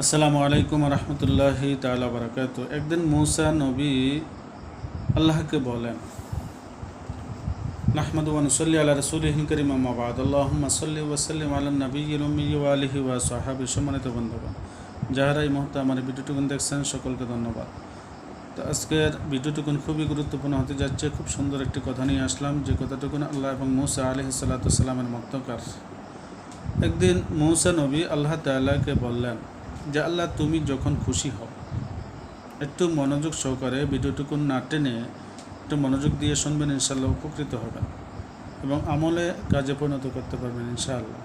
আসসালামু আলাইকুম রহমতুল্লাহি তালা বারাকাত একদিন মৌসা নবী আল্লাহকে বলেন, নাহমদ ওয়ানুসল্লি আল্লাহ রসুল করিম আমাবাদ আল্লাহম্মা সাল্লি ওয়াসাল্লিম আল্লাহ নবী রুমি আলিহি ওয়া সাহাবি সম্মানিত বন্ধুগণ, যাহারা এই মুহূর্তে আমার ভিডিওটুকুন দেখছেন, সকলকে ধন্যবাদ। তো আজকের ভিডিওটুকুন খুবই গুরুত্বপূর্ণ হতে যাচ্ছে। খুব সুন্দর একটি কথা নিয়ে আসলাম, যে কথাটুকুন আল্লাহ এবং মৌসা আলহি সাল্লাতামের মধ্যকার। একদিন মৌসা নবী আল্লাহ তাল্লাহকে বললেন যে আল্লাহ তুমি যখন খুশি হও, একটু মনোযোগ সহকারে ভিডিওটুকু না টেনে একটু মনোযোগ দিয়ে শুনবেন ইনশাল্লাহ উপকৃত হবেন এবং আমলে কাজে পরিণত করতে পারবেন, ইনশাআল্লাহ।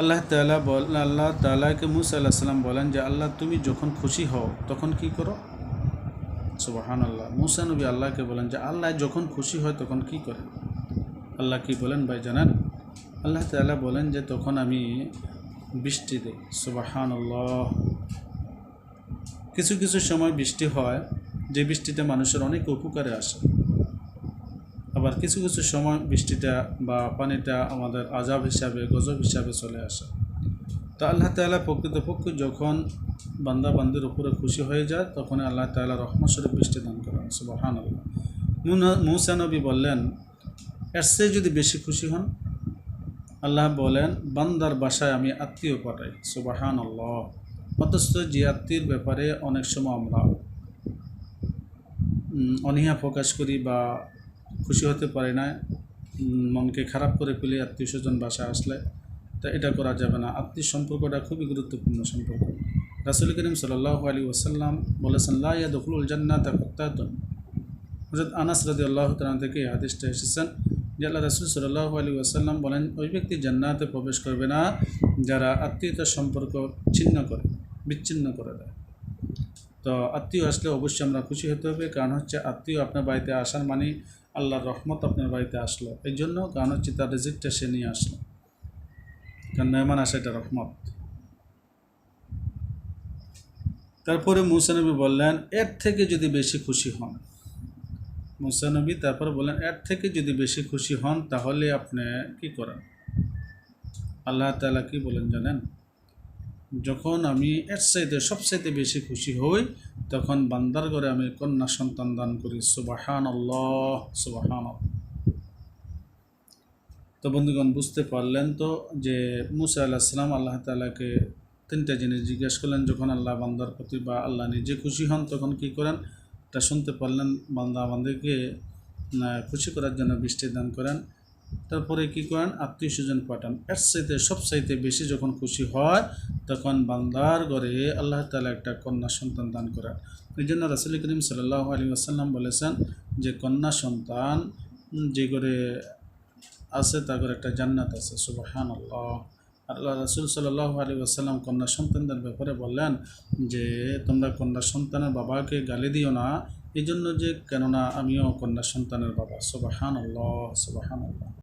আল্লাহ তালা বল আল্লাহ তালাকে মুসা আল্লাহ সাল্লাম বলেন যে, আল্লাহ, তুমি যখন খুশি হও, তখন কি করো? সুবাহান আল্লাহ মুসা নবী আল্লাহকে বলেন যে, আল্লাহ যখন খুশি হয়, তখন কি করেন? আল্লাহ কি বলেন, ভাই জানেন? আল্লাহ তালা বলেন যে, তখন আমি বৃষ্টি দেয় সুবাহান কিছু কিছু সময় বৃষ্টি হয়, যে বৃষ্টিতে মানুষের অনেক উপকারে আসে। আবার কিছু কিছু সময় বৃষ্টিটা বা পানিটা আমাদের আজাব হিসাবে, গজব হিসাবে চলে আসে। তা আল্লাহ তালা প্রকৃতপক্ষে যখন বান্দা বান্দির উপরে খুশি হয়ে যায় তখন আল্লাহ তালা রহমস্বরূপ বৃষ্টি দান করেন সুবাহান আল্লাহ মুসানবী বললেন, এর চেয়ে যদি বেশি খুশি হন আল্লাহ বলেন, বান্দার বাসায় আমি আত্মীয় পাঠাই। সুবাহান আল্লাহ অথচ যে আত্মীয়র ব্যাপারে অনেক সময় আমরা অনীহা প্রকাশ করি বা খুশি হতে পারি না মনকে খারাপ করে ফেলে আত্মীয় স্বজন বাসায় আসলে, তা এটা করা যাবে না। আত্মীয় সম্পর্কটা খুবই গুরুত্বপূর্ণ সম্পর্ক। রাসুল করিম সাল্লাহ আলী ওসাল্লাম বলেছেন লাইয়া দখলুল জান্নাত হজরত আনাস রাজি আল্লাহ তালা থেকে হাদিসটা এসেছেন। যে আল্লাহ রসুল সাল্লাহ আলী ওয়াসাল্লাম বলেন, ওই ব্যক্তি জান্নাতে প্রবেশ করবে না যারা আত্মীয়তার সম্পর্ক ছিন্ন করে, বিচ্ছিন্ন করে দেয়। তো আত্মীয় আসলে অবশ্যই আমরা খুশি হতে হবে, কারণ হচ্ছে আত্মীয় আপনার বাড়িতে আসার মানে আল্লাহর রহমত আপনার বাড়িতে আসলো। এই জন্য কারণ হচ্ছে তার রেজিকটা সে নিয়ে আসলো। কারণ মেহমান আসে এটা রহমত। তারপরে মুসানবী বললেন, এর থেকে যদি বেশি খুশি হন মুসানবী তারপর বলেন এর থেকে যদি বেশি খুশি হন, তাহলে আপনি কি করেন? আল্লাহ তালা কি বলেন জানেন? যখন আমি এর চাইতে সবচাইতে বেশি খুশি হই, তখন বান্দার ঘরে আমি কন্যা সন্তান দান করি। সুবাহান আল্লাহ সুবাহান তো বন্ধুগণ, বুঝতে পারলেন তো যে মুসা আল্লাহিসাম আল্লাহ তালাকে তিনটা জিনিস জিজ্ঞেস করলেন। যখন আল্লাহ বান্দার প্রতি বা আল্লাহ নিজে খুশি হন, তখন কি করেন? তা শুনতে পারলেন বান্দা বান্দিকে খুশি করার জন্য বৃষ্টি দান করেন। তারপরে কি করেন? আত্মীয় স্বজন পাঠান। এর চাইতে, সব চাইতে বেশি যখন খুশি হয়, তখন বান্দার ঘরে আল্লাহ তালা একটা কন্যা সন্তান দান করেন। এই জন্য রাসুল করিম সাল্লাহ আলী আসাল্লাম বলেছেন যে, কন্যা সন্তান যে করে আছে তা করে একটা জান্নাত আছে। সুবাহান আল্লাহ আল্লাহ রসুল সাল্লাহ আলী আসাল্লাম কন্যা সন্তানদের ব্যাপারে বললেন যে, তোমরা কন্যা সন্তানের বাবাকে গালি দিও না। এই জন্য যে, কেননা আমিও কন্যা সন্তানের বাবা। সুবাহান আল্লাহ সুবাহান আল্লাহ